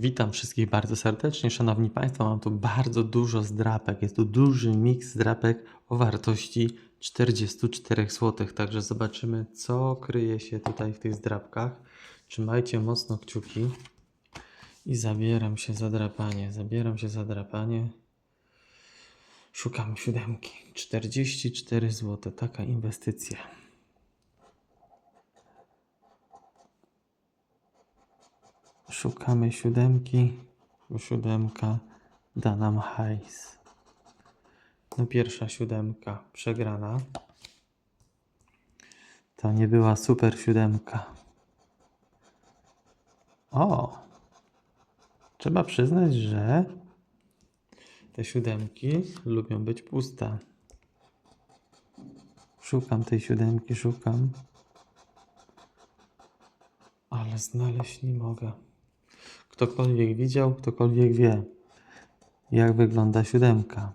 Witam wszystkich bardzo serdecznie. Szanowni Państwo, mam tu bardzo dużo zdrapek. Jest tu duży miks zdrapek o wartości 44 zł. Także zobaczymy, co kryje się tutaj w tych zdrapkach. Trzymajcie mocno kciuki. I zabieram się za drapanie. Zabieram się za drapanie. Szukam siódemki. 44 zł. Taka inwestycja. Szukamy siódemki, bo siódemka da nam hajs. No pierwsza siódemka przegrana. To nie była super siódemka. O! Trzeba przyznać, że te siódemki lubią być puste. Szukam tej siódemki, szukam. Ale znaleźć nie mogę. Ktokolwiek widział, ktokolwiek wie, jak wygląda siódemka.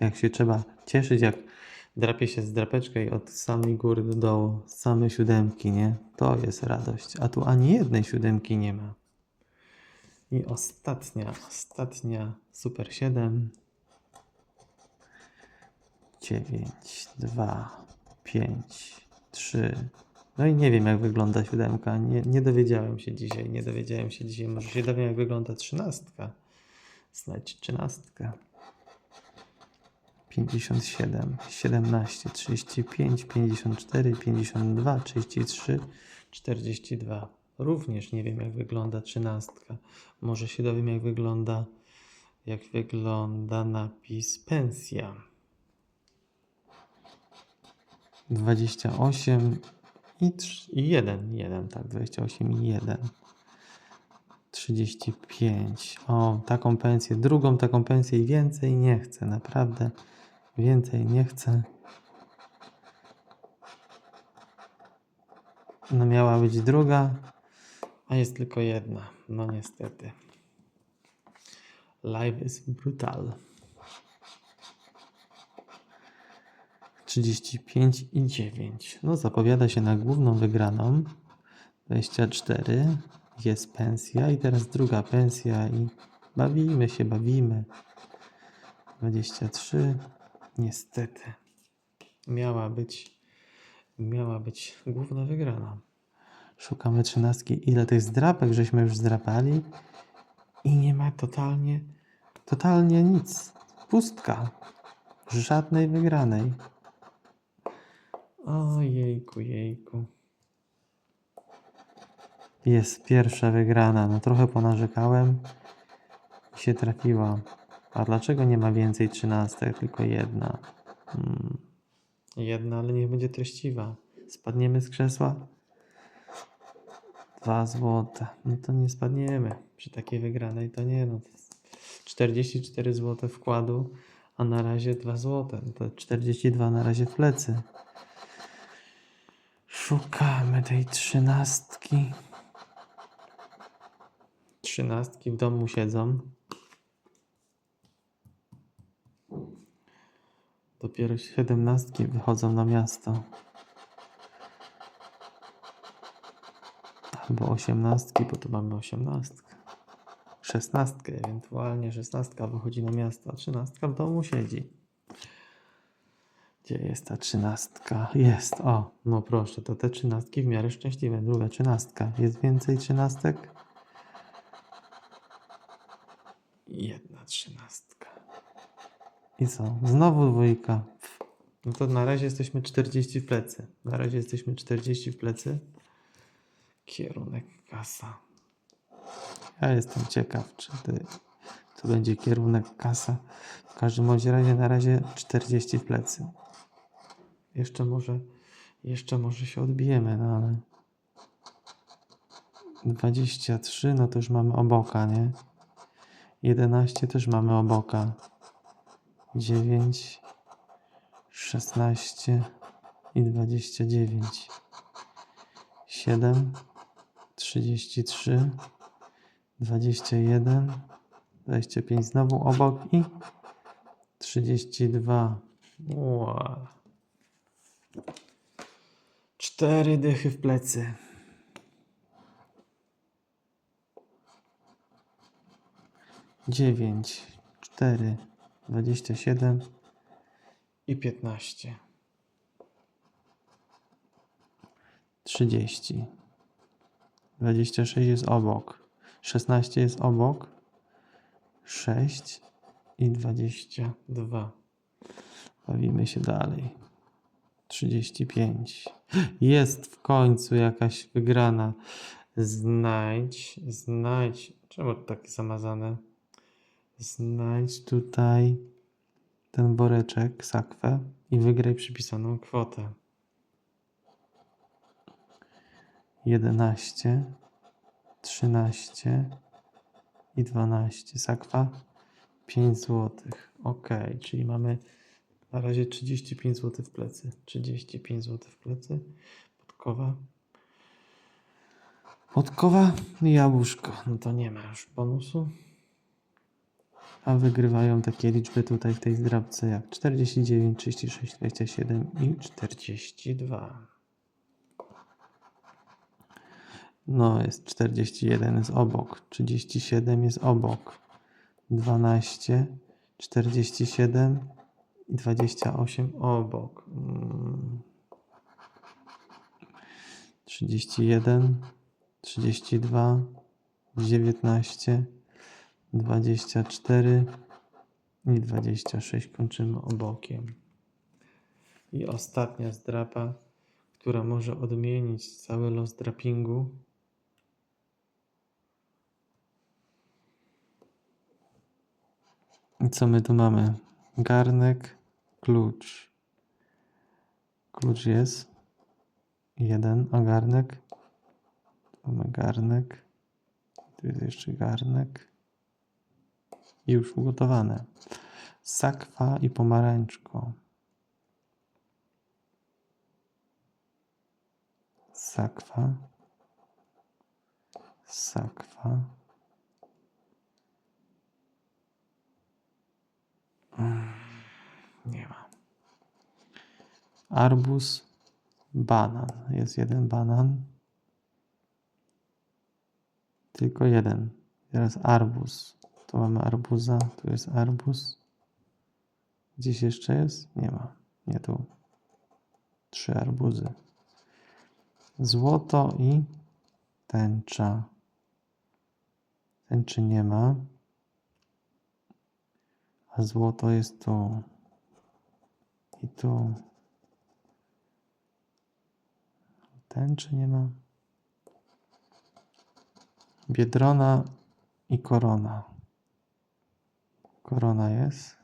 Jak się trzeba cieszyć, jak drapie się z drapeczkę i od samej góry do dołu, same siódemki, nie? To jest radość. A tu ani jednej siódemki nie ma. I ostatnia, ostatnia Super 7. 9, 2, 5, 3. No i nie wiem, jak wygląda siódemka. Nie, nie dowiedziałem się dzisiaj. Nie dowiedziałem się dzisiaj. Może się dowiem, jak wygląda trzynastka. Znajdź trzynastkę. 57, 17, 35, 54, 52, 33, 42. Również nie wiem, jak wygląda trzynastka. Może się dowiem, jak wygląda, jak wygląda napis pensja. 28 i, trz- i 1, 1, tak, 28 i 1. 35. O, taką pensję, drugą taką pensję i więcej nie chcę, naprawdę. Więcej nie chcę. No miała być druga, a jest tylko jedna. No niestety. Life is brutal. 35 i 9. No zapowiada się na główną wygraną. 24 jest pensja i teraz druga pensja i bawimy się, bawimy. 23 niestety miała być miała być główna wygrana. Szukamy trzynastki. Ile tych zdrapek żeśmy już zdrapali i nie ma totalnie totalnie nic. Pustka. Żadnej wygranej. Ojejku, jejku. Jest pierwsza wygrana. No trochę ponarzekałem i się trafiła. A dlaczego nie ma więcej trzynastek, tylko jedna? Hmm. Jedna, ale niech będzie treściwa. Spadniemy z krzesła? Dwa złote. No to nie spadniemy. Przy takiej wygranej to nie. No to jest 44 złote wkładu, a na razie 2 złote. No to 42 na razie w plecy. Szukamy tej trzynastki. Trzynastki w domu siedzą. Dopiero siedemnastki wychodzą na miasto. Albo osiemnastki, bo tu mamy osiemnastkę. Szesnastkę, ewentualnie szesnastka wychodzi na miasto, a trzynastka w domu siedzi. Gdzie jest ta trzynastka? Jest, o, no proszę, to te trzynastki w miarę szczęśliwe. Druga trzynastka. Jest więcej trzynastek? Jedna trzynastka. I co? Znowu dwójka. No to na razie jesteśmy 40 w plecy. Na razie jesteśmy 40 w plecy. Kierunek kasa. Ja jestem ciekaw, czy ty, to będzie kierunek kasa. W każdym razie na razie 40 w plecy. Jeszcze może, jeszcze może się odbijemy, no ale 23, no to już mamy oboka, nie? 11 też mamy oboka. 9, 16 i 29. 7, 33, 21, 25 znowu obok i 32. Wow. Cztery dychy w plecy. 9, 4, 27 i 15. 30. 26 jest obok. 16 jest obok. 6 i 22. Bawimy się dalej. 35. Jest w końcu jakaś wygrana. Znajdź, znajdź. Czemu to takie zamazane? Znajdź tutaj ten woreczek, sakwę i wygraj przypisaną kwotę. 11, 13 i 12. Sakwa 5 zł. Ok, czyli mamy na razie 35 zł w plecy. 35 zł w plecy. Podkowa. Podkowa i jabłuszko. No to nie ma już bonusu. A wygrywają takie liczby tutaj w tej zdrabce jak 49, 36, 27 i 42. No, jest 41 jest obok, 37 jest obok, 12, 47 i 28 obok. Mm. 31, 32, 19, 24 i 26 kończymy obokiem. I ostatnia zdrapa, która może odmienić cały los drapingu. I co my tu mamy? Garnek, klucz. Klucz jest. Jeden, a garnek. Tu mamy garnek. Tu jest jeszcze garnek. I już ugotowane. Sakwa i pomarańczko. Sakwa. Sakwa. Nie ma. Arbuz, banan. Jest jeden banan. Tylko jeden. Teraz arbuz. Tu mamy arbuza, tu jest arbuz. Gdzieś jeszcze jest? Nie ma. Nie tu. Trzy arbuzy. Złoto i tęcza. Tęczy nie ma. A złoto jest tu. I tu. Tęczy nie ma. Biedrona i korona. Korona jest.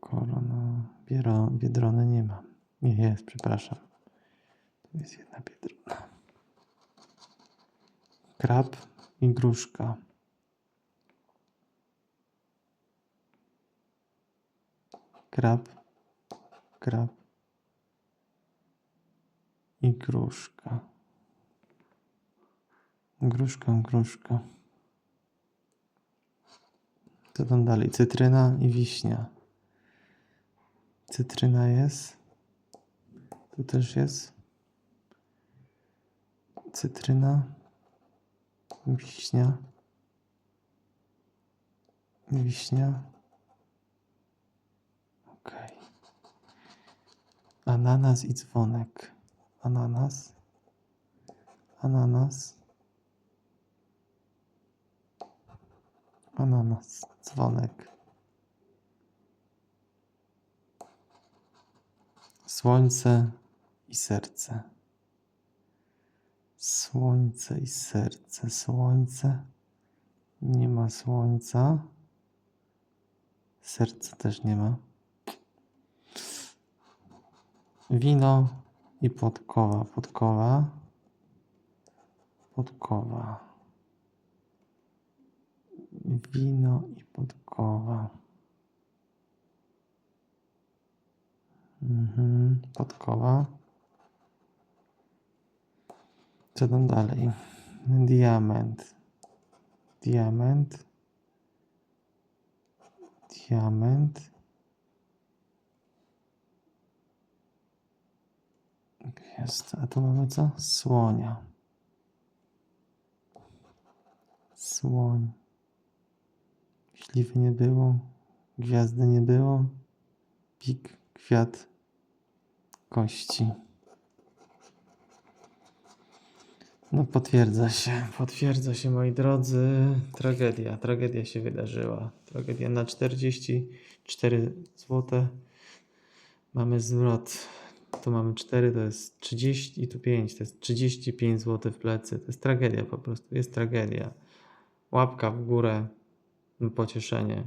Korona. Biero, biedrony nie ma. Nie jest, przepraszam. Tu jest jedna biedrona. Krab i gruszka. Krab, krab i gruszka. Gruszka, gruszka. Co tam dalej? Cytryna i wiśnia. Cytryna jest. Tu też jest. Cytryna. Wiśnia. Wiśnia. Ananas i dzwonek. Ananas. Ananas. Ananas. Dzwonek. Słońce i serce. Słońce i serce. Słońce. Nie ma słońca. Serca też nie ma. Wino i podkowa. Podkowa. Podkowa. Wino i podkowa. Mhm, podkowa. Co tam dalej? Diament. Diament. Diament. Jest. A tu mamy co? Słonia. Słoń. Śliwy nie było. Gwiazdy nie było. Pik, kwiat, kości. No potwierdza się, potwierdza się moi drodzy. Tragedia, tragedia się wydarzyła. Tragedia na 44 zł. Mamy zwrot. Tu mamy 4, to jest 30 i tu 5, to jest 35 zł w plecy. To jest tragedia po prostu, jest tragedia. Łapka w górę, pocieszenie.